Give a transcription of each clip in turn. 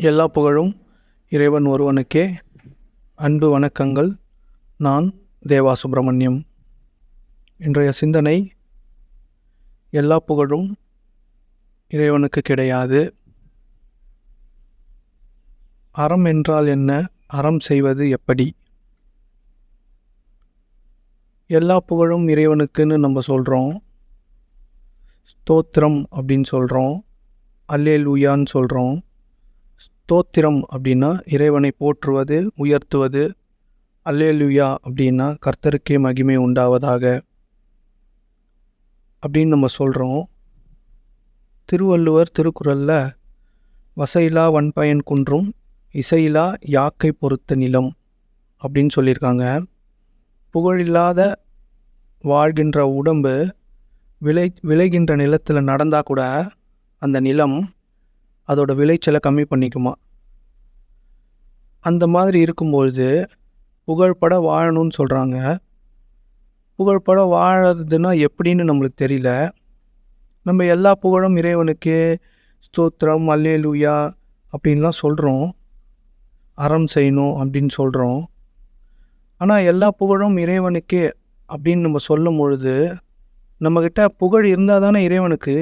எல்லா புகழும் இறைவன் ஒருவனுக்கே. அன்பு வணக்கங்கள். நான் தேவா சுப்பிரமணியம் இன்றைய சிந்தனை எல்லா புகழும் இறைவனுக்கு கிடையாது. அறம் என்றால் என்ன? அறம் செய்வது எப்படி? எல்லா புகழும் இறைவனுக்குன்னு நம்ம சொல்கிறோம் ஸ்தோத்திரம் அப்படின்னு சொல்கிறோம் அல்லேல் உயான்னு சொல்கிறோம் ஸ்தோத்திரம் அப்படின்னா இறைவனை போற்றுவது உயர்த்துவது அல்லேலுயா அப்படின்னா கர்த்தருக்கே மகிமை உண்டாவதாக அப்படின்னு நம்ம சொல்கிறோம் திருவள்ளுவர் திருக்குறளில் வசையிலா வன்பயன் குன்றும் இசையிலா யாக்கை பொறுத்த நிலம் அப்படின்னு சொல்லியிருக்காங்க. புகழில்லாத வாழ்கின்ற உடம்பு விளை விளைகின்ற நிலத்தில் நடந்தால் கூட அந்த நிலம் அதோட விளைச்சலை கம்மி பண்ணிக்குமா? அந்த மாதிரி இருக்கும்பொழுது புகழ்பட வாழணும்னு சொல்கிறாங்க புகழ்பட வாழறதுன்னா எப்படின்னு நம்மளுக்கு தெரியல. நம்ம எல்லா புகழும் இறைவனுக்கே ஸ்தோத்திரம் அல்லேலூயா அப்படின்லாம் சொல்கிறோம் அறம் செய்யணும் அப்படின்னு சொல்கிறோம் ஆனால் எல்லா புகழும் இறைவனுக்கே அப்படின்னு நம்ம சொல்லும் பொழுது நம்மக்கிட்ட புகழ் இருந்தால் தானே இறைவனுக்கு?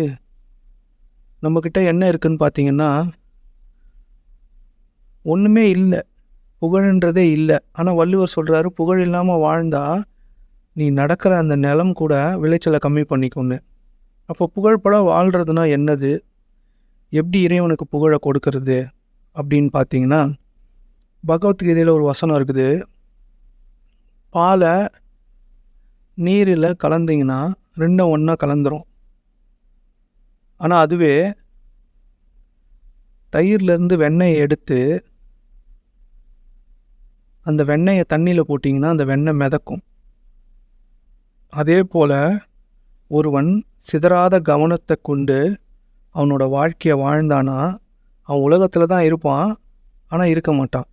நம்மக்கிட்ட என்ன இருக்குன்னு பார்த்தீங்கன்னா ஒன்றுமே இல்லை. புகழ்ன்றதே இல்லை. ஆனால் வள்ளுவர் சொல்கிறாரு புகழ் இல்லாமல் வாழ்ந்தால் நீ நடக்கிற அந்த நிலம் கூட விளைச்சலை கம்மி பண்ணிக்கொண்டு அப்போ புகழ்பட வாழ்கிறதுனா என்னது? எப்படி இறைவனுக்கு புகழை கொடுக்கறது? அப்படின்னு பார்த்தீங்கன்னா பகவத்கீதையில் ஒரு வசனம் இருக்குது. பாலை நீரில் கலந்தீங்கன்னா ரெண்டும் ஒன்றா கலந்துரும். ஆனால் அதுவே தயிர்லேருந்து வெண்ணெயை எடுத்து அந்த வெண்ணெயை தண்ணியில் போட்டிங்கன்னா அந்த வெண்ணெய் மிதக்கும். அதே போல் ஒருவன் சிதறாத கவனத்தை கொண்டு அவனோட வாழ்க்கையை வாழ்ந்தானா அவன் உலகத்தில் தான் இருப்பான் ஆனால் இருக்க மாட்டான்.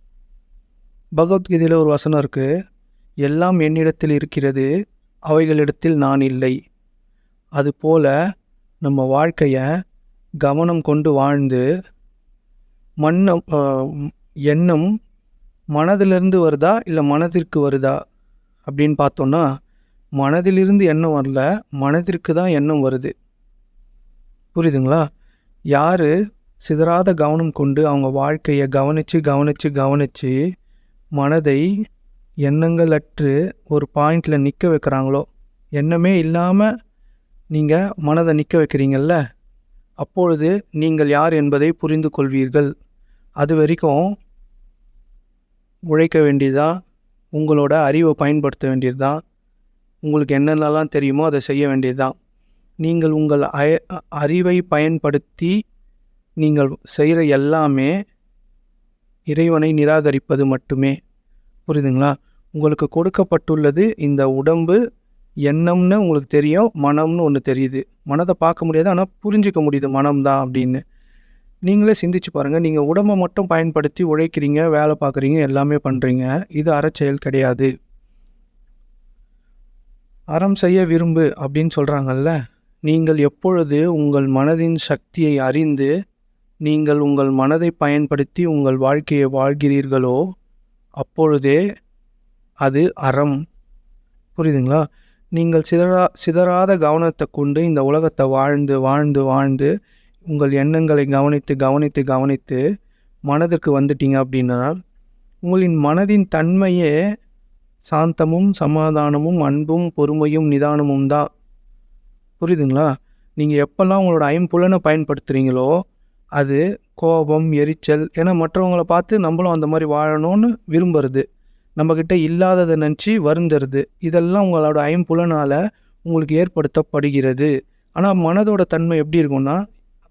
பகவத்கீதையில் ஒரு வசனம் இருக்குது எல்லாம் என்னிடத்தில் இருக்கிறது அவைகளிடத்தில் நான் இல்லை. அதுபோல் நம்ம வாழ்க்கையை கவனம் கொண்டு வாழ்ந்து மன்னம் எண்ணம் மனதிலிருந்து வருதா இல்லை மனதிற்கு வருதா அப்படின்னு பார்த்தோன்னா மனதிலிருந்து எண்ணம் வரல மனதிற்கு தான் எண்ணம் வருது. புரியுதுங்களா? யார் சிதறாத கவனம் கொண்டு அவங்க வாழ்க்கையை கவனித்து கவனித்து கவனித்து மனதை எண்ணங்கள் அற்று ஒரு பாயிண்டில் நிற்க வைக்கிறாங்களோ எண்ணமே இல்லாமல் நீங்கள் மனதை நிற்க வைக்கிறீங்கள்ல அப்பொழுது நீங்கள் யார் என்பதை புரிந்து கொள்வீர்கள். அது வரைக்கும் உழைக்க வேண்டியதா? உங்களோட அறிவை பயன்படுத்த வேண்டியது? உங்களுக்கு என்னென்னலாம் தெரியுமோ அதை செய்ய வேண்டியதுதான் நீங்கள் உங்கள் அய அறிவை பயன்படுத்தி நீங்கள் செய்கிற எல்லாமே இறைவனை நிராகரிப்பது மட்டுமே. புரியுதுங்களா? உங்களுக்கு கொடுக்கப்பட்டுள்ளது இந்த உடம்பு எண்ணம்னு உங்களுக்கு தெரியும் மனம்னு ஒன்று தெரியுது. மனதை பார்க்க முடியாது ஆனால் புரிஞ்சிக்க முடியுது மனம் தான் அப்படின்னு. நீங்களே சிந்திச்சு பாருங்கள் நீங்கள் உடம்பை மட்டும் பயன்படுத்தி உழைக்கிறீங்க வேலை பார்க்குறீங்க எல்லாமே பண்ணுறீங்க இது அறச்செயல் கிடையாது. அறம் செய்ய விரும்பு அப்படின்னு சொல்கிறாங்கல்ல நீங்கள் எப்பொழுது உங்கள் மனதின் சக்தியை அறிந்து நீங்கள் உங்கள் மனதை பயன்படுத்தி உங்கள் வாழ்க்கையை வாழ்கிறீர்களோ அப்பொழுதே அது அறம். புரியுதுங்களா? நீங்கள் சிதறா சிதறாத கவனத்தை கொண்டு இந்த உலகத்தை வாழ்ந்து வாழ்ந்து வாழ்ந்து உங்கள் எண்ணங்களை கவனித்து கவனித்து கவனித்து மனதிற்கு வந்துட்டீங்க அப்படின்னா உங்களின் மனதின் தன்மையே சாந்தமும் சமாதானமும் அன்பும் பொறுமையும் நிதானமும் தான். புரியுதுங்களா? நீங்கள் எப்போல்லாம் உங்களோட ஐம்புலனை பயன்படுத்துகிறீங்களோ அது கோபம் எரிச்சல் ஏன்னா மற்றவங்களை பார்த்து நம்மளும் அந்த மாதிரி வாழணும்னு விரும்புறது. நம்மக்கிட்ட இல்லாததை நினச்சி வருந்துறது. இதெல்லாம் உங்களோட ஐம்புலனால் உங்களுக்கு ஏற்படுத்தப்படுகிறது. ஆனால் மனதோட தன்மை எப்படி இருக்கும்னா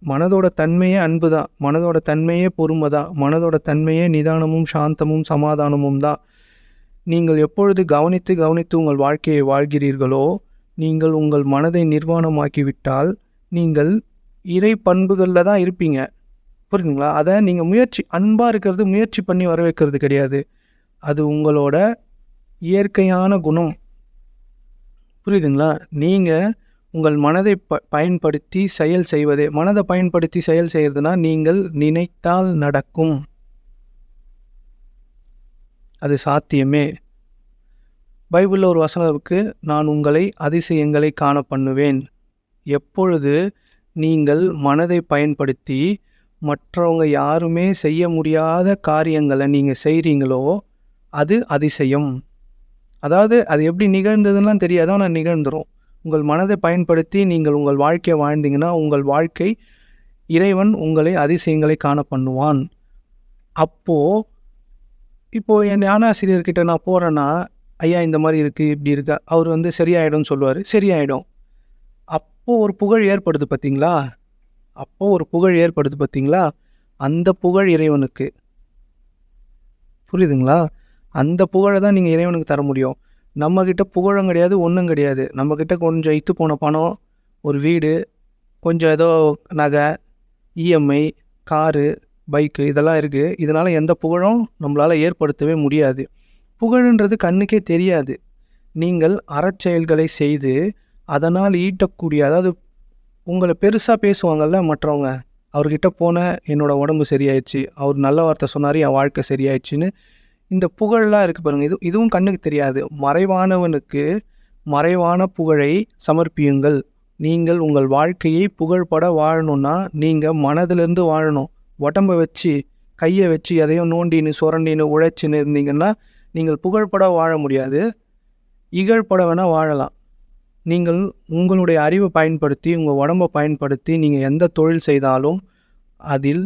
மனதோட தன்மையே அன்பு தான். மனதோட தன்மையே பொறுமை தான். மனதோட தன்மையே நிதானமும் சாந்தமும் சமாதானமும் தான். நீங்கள் எப்பொழுது கவனித்து கவனித்து உங்கள் வாழ்க்கையை வாழ்கிறீர்களோ நீங்கள் உங்கள் மனதை நிர்வாணமாக்கிவிட்டால் நீங்கள் இறை பண்புகளில் தான் இருப்பீங்க. புரியுதுங்களா அதை நீங்கள் முயற்சி அன்பாக இருக்கிறது முயற்சி பண்ணி வர வைக்கிறது கிடையாது. அது உங்களோட இயற்கையான குணம். புரியுதுங்களா? நீங்கள் உங்கள் மனதை ப பயன்படுத்தி செயல் செய்வதே மனதை பயன்படுத்தி செயல் செய்கிறதுனா நீங்கள் நினைத்தால் நடக்கும். அது சாத்தியமே. பைபிளில் ஒரு வசனம் நான் உங்களை அதிசயங்களை காண பண்ணுவேன். எப்பொழுது நீங்கள் மனதை பயன்படுத்தி மற்றவங்க யாருமே செய்ய முடியாத காரியங்களை நீங்கள் செய்கிறீங்களோ அது அதிசயம். அதாவது அது எப்படி நிகழ்ந்ததுலாம் தெரியாது ஆனால் நிகழ்ந்துடும் உங்கள் மனதை பயன்படுத்தி நீங்கள் உங்கள் வாழ்க்கையை வாழ்ந்தீங்கன்னா உங்கள் வாழ்க்கை இறைவன் உங்களை அதிசயங்களை காண பண்ணுவான். அப்போது இப்போது என் ஞானாசிரியர்கிட்ட நான் போகிறேன்னா ஐயா இந்த மாதிரி இருக்குது இப்படி இருக்கா. அவர் வந்து சரியாயிடும்னு சொல்லுவார். சரியாயிடும். அப்போது ஒரு புகழ் ஏற்படுது பார்த்தீங்களா அப்போது ஒரு புகழ் ஏற்படுது பார்த்தீங்களா அந்த புகழ் இறைவனுக்கு. புரியுதுங்களா? அந்த புகழை தான் நீங்கள் இறைவனுக்கு தர முடியும். நம்மக்கிட்ட புகழும் கிடையாது ஒன்றும் கிடையாது. நம்மக்கிட்ட கொஞ்சம் இத்து போன பணம் ஒரு வீடு கொஞ்சம் ஏதோ நகை இஎம்ஐ காரு பைக்கு இதெல்லாம் இருக்குது இதனால் எந்த புகழும் நம்மளால் ஏற்படுத்தவே முடியாது. புகழுன்றது கண்ணுக்கே தெரியாது. நீங்கள் அறச்செயல்களை செய்து அதனால் ஈட்டக்கூடிய அதாவது உங்களை பெருசாக பேசுவாங்கள்ல மற்றவங்க அவர்கிட்ட போன என்னோடய உடம்பு சரியாயிடுச்சு. அவர் நல்ல வார்த்தை சொன்னார் என் வாழ்க்கை சரியாயிடுச்சின்னு இந்த புகழெலாம் இருக்குது பாருங்கள் இது இதுவும் கண்ணுக்கு தெரியாது. மறைவானவனுக்கு மறைவான புகழை சமர்ப்பியுங்கள். நீங்கள் உங்கள் வாழ்க்கையை புகழ்பட வாழணும்னா நீங்கள் மனதிலிருந்து வாழணும். உடம்பை வச்சு கையை வச்சு எதையும் நோண்டின்னு சுரண்டின்னு உழைச்சின்னு இருந்தீங்கன்னா நீங்கள் புகழ்பட வாழ முடியாது. இகழ்பட வேணால் வாழலாம். நீங்கள் உங்களுடைய அறிவை பயன்படுத்தி உங்கள் உடம்பை பயன்படுத்தி நீங்கள் எந்த தொழில் செய்தாலும் அதில்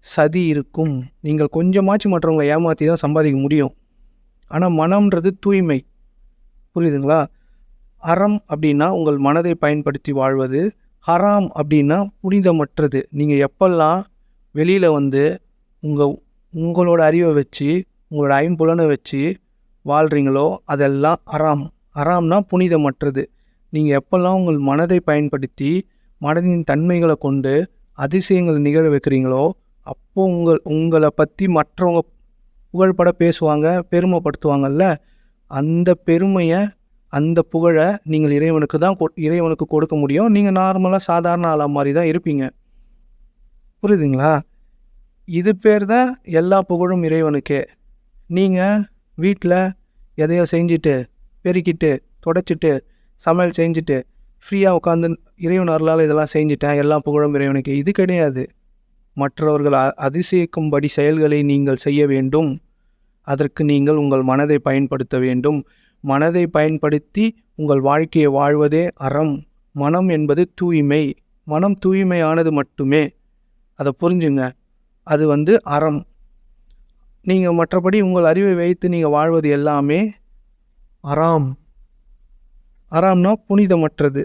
சதி இருக்கும். நீங்கள் கொஞ்சமாச்சும் மற்றவங்களை ஏமாற்றி தான் சம்பாதிக்க முடியும். ஆனால் மனம்ன்றது தூய்மை. புரியுதுங்களா? அறம் அப்படின்னா உங்கள் மனதை பயன்படுத்தி வாழ்வது. ஹராம் அப்படின்னா புனிதமற்றது. நீங்கள் எப்பெல்லாம் வெளியில் வந்து உங்கள் உங்களோட அறிவை வச்சு உங்களோட ஐம்புலனை வச்சு வாழ்கிறீங்களோ அதெல்லாம் அறாம். அறாம்னா புனிதமற்றது. நீங்கள் எப்பெல்லாம் உங்கள் மனதை பயன்படுத்தி மனதின் தன்மைகளை கொண்டு அதிசயங்களை நிகழ வைக்கிறீங்களோ அப்போ உங்கள் உங்களை பற்றி மற்றவங்க புகழ்பட பேசுவாங்க பெருமைப்படுத்துவாங்கல்ல? அந்த பெருமையை அந்த புகழை நீங்கள் இறைவனுக்கு தான் இறைவனுக்கு கொடுக்க முடியும். நீங்கள் நார்மலாக சாதாரண ஆளாக மாதிரி தான் இருப்பீங்க. புரியுதுங்களா? இது பேர் தான் எல்லா புகழும் இறைவனுக்கே. நீங்கள் வீட்டில் எதையோ செஞ்சுட்டு பெருக்கிட்டு தொடச்சிட்டு சமையல் செஞ்சுட்டு ஃப்ரீயாக உட்காந்து இறைவன் அருளால் இதெல்லாம் செஞ்சுட்டேன் எல்லா புகழும் இறைவனுக்கு. இது கிடையாது. மற்றவர்கள் அதிசயிக்கும்படி செயல்களை நீங்கள் செய்ய வேண்டும். அதற்கு நீங்கள் உங்கள் மனதை பயன்படுத்த வேண்டும். மனதை பயன்படுத்தி உங்கள் வாழ்க்கையை வாழ்வதே அறம். மனம் என்பது தூய்மை. மனம் தூய்மையானது மட்டுமே. அதை புரிஞ்சுங்க. அது வந்து அறம். நீங்கள் மற்றபடி உங்கள் அறிவை வைத்து நீங்கள் வாழ்வது எல்லாமே அறாம். அறாம்னா புனிதமற்றது.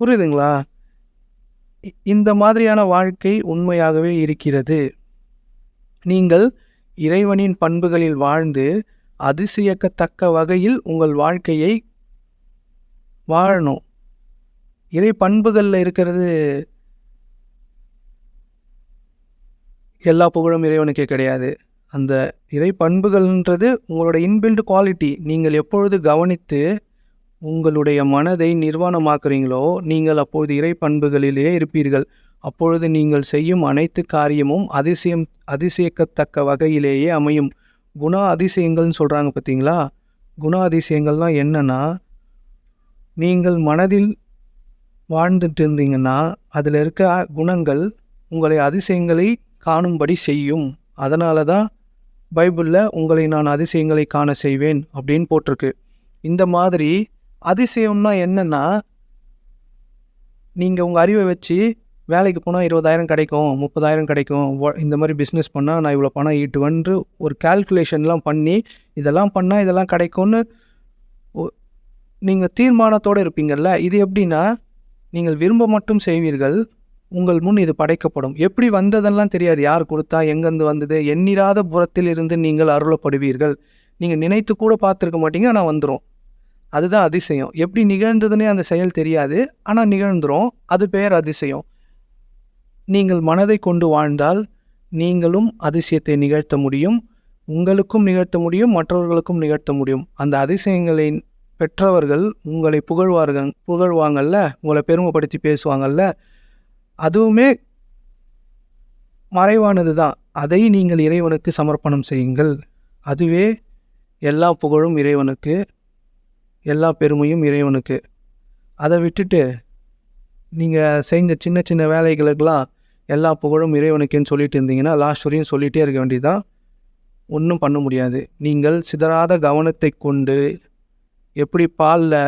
புரியுதுங்களா? இந்த மாதிரியான வாழ்க்கை உண்மையாகவே இருக்கிறது. நீங்கள் இறைவனின் பண்புகளில் வாழ்ந்து அதிசயக்கத்தக்க வகையில் உங்கள் வாழ்க்கையை வாழணும். இறை பண்புகளில் இருக்கிறது எல்லா புகழும் இறைவனுக்கே கிடையாது. அந்த இறை பண்புகள்ன்றது உங்களோட இன்பில்டு குவாலிட்டி நீங்கள் எப்பொழுது கவனித்து உங்களுடைய மனதை நிர்வாணமாக்குறீங்களோ நீங்கள் அப்பொழுது இறை பண்புகளிலேயே இருப்பீர்கள். அப்பொழுது நீங்கள் செய்யும் அனைத்து காரியமும் அதிசயம் அதிசயக்கத்தக்க வகையிலேயே அமையும். குண அதிசயங்கள்னு சொல்கிறாங்க பார்த்தீங்களா குண அதிசயங்கள்லாம் என்னென்னா நீங்கள் மனதில் வாழ்ந்துட்டு இருந்தீங்கன்னா அதில் இருக்க குணங்கள் உங்களை அதிசயங்களை காணும்படி செய்யும். அதனால தான் பைபிளில் உங்களை நான் அதிசயங்களை காண செய்வேன் அப்படின்னு போட்டிருக்கு. இந்த மாதிரி அதிசயம்னா என்னென்னா நீங்கள் உங்கள் அறிவை வச்சு வேலைக்கு போனால் இருபதாயிரம் கிடைக்கும் முப்பதாயிரம் கிடைக்கும் இந்த மாதிரி பிஸ்னஸ் பண்ணால் நான் இவ்வளோ பணம் ஈட்டுவேன்று ஒரு கால்குலேஷன்லாம் பண்ணி இதெல்லாம் பண்ணால் இதெல்லாம் கிடைக்கும்னு நீங்கள் தீர்மானத்தோடு இருப்பீங்கள்ல இது எப்படின்னா நீங்கள் விரும்ப மட்டும் செய்வீர்கள் உங்கள் முன் இது படைக்கப்படும். எப்படி வந்ததெல்லாம் தெரியாது யார் கொடுத்தா எங்கேருந்து வந்தது எண்ணிராத புறத்தில் இருந்து நீங்கள் அருளப்படுவீர்கள். நீங்கள் நினைத்து கூட பார்த்துருக்க மாட்டீங்க ஆனால் வந்துடும் அதுதான் அதிசயம். எப்படி நிகழ்ந்ததுன்னே அந்த செயல் தெரியாது. ஆனால் நிகழ்ந்துடும் அது பெயர் அதிசயம். நீங்கள் மனதை கொண்டு வாழ்ந்தால் நீங்களும் அதிசயத்தை நிகழ்த்த முடியும். உங்களுக்கும் நிகழ்த்த முடியும். மற்றவர்களுக்கும் நிகழ்த்த முடியும். அந்த அதிசயங்களை பெற்றவர்கள் உங்களை புகழ்வார்கள் புகழ்வாங்கல்ல? உங்களை பெருமைப்படுத்தி பேசுவாங்கல்ல? அதுவுமே மறைவானது தான் அதை நீங்கள் இறைவனுக்கு சமர்ப்பணம் செய்யுங்கள். அதுவே எல்லா புகழும் இறைவனுக்கு. எல்லா பெருமையும் இறைவனுக்கு. அதை விட்டுட்டு நீங்கள் செஞ்ச சின்ன சின்ன வேலைகளுக்கெல்லாம் எல்லா புகழும் இறைவனுக்குன்னு சொல்லிட்டு இருந்தீங்கன்னா லாஸ்ட் வரையும் சொல்லிகிட்டே இருக்க வேண்டியதான் ஒன்றும் பண்ண முடியாது. நீங்கள் சிதறாத கவனத்தை கொண்டு எப்படி பாலில்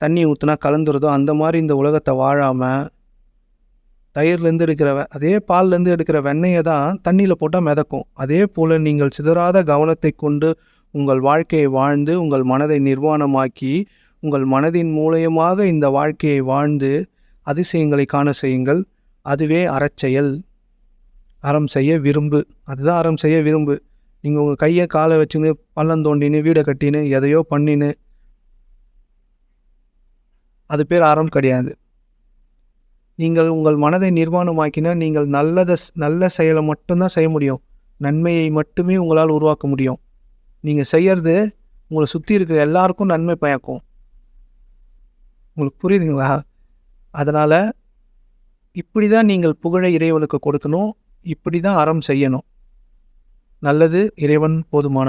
தண்ணி ஊற்றுனா கலந்துருதோ அந்த மாதிரி இந்த உலகத்தை வாழாமல் தயிர்லேருந்து எடுக்கிற வ அதே பால்லேருந்து எடுக்கிற வெண்ணெயை தான் தண்ணியில் போட்டால் மிதக்கும். அதே போல் நீங்கள் சிதறாத கவனத்தை கொண்டு உங்கள் வாழ்க்கையை வாழ்ந்து உங்கள் மனதை நிர்வாணமாக்கி உங்கள் மனதின் மூலயமாக இந்த வாழ்க்கையை வாழ்ந்து அதிசயங்களை காண செய்யுங்கள். அதுவே அறச்செயல். அறம் செய்ய விரும்பு. அதுதான் அறம் செய்ய விரும்பு. நீங்கள் உங்கள் கையை காலை வச்சுன்னு பள்ளம் தோண்டின்னு வீடை கட்டின்னு எதையோ பண்ணின்னு. அது பேர் அறம் கிடையாது. நீங்கள் உங்கள் மனதை நிர்வாணமாக்கினா நீங்கள் நல்லதை நல்ல செயலை மட்டும்தான் செய்ய முடியும். நன்மையை மட்டுமே உங்களால் உருவாக்க முடியும். நீங்கள் செய்யறது உங்களை சுற்றி இருக்கிற எல்லாருக்கும் நன்மை பயக்கும். உங்களுக்கு புரியுதுங்களா? அதனால் இப்படி தான் நீங்கள் புகழை இறைவனுக்கு கொடுக்கணும். இப்படி தான் அறம் செய்யணும். நல்லது இறைவன் போதுமான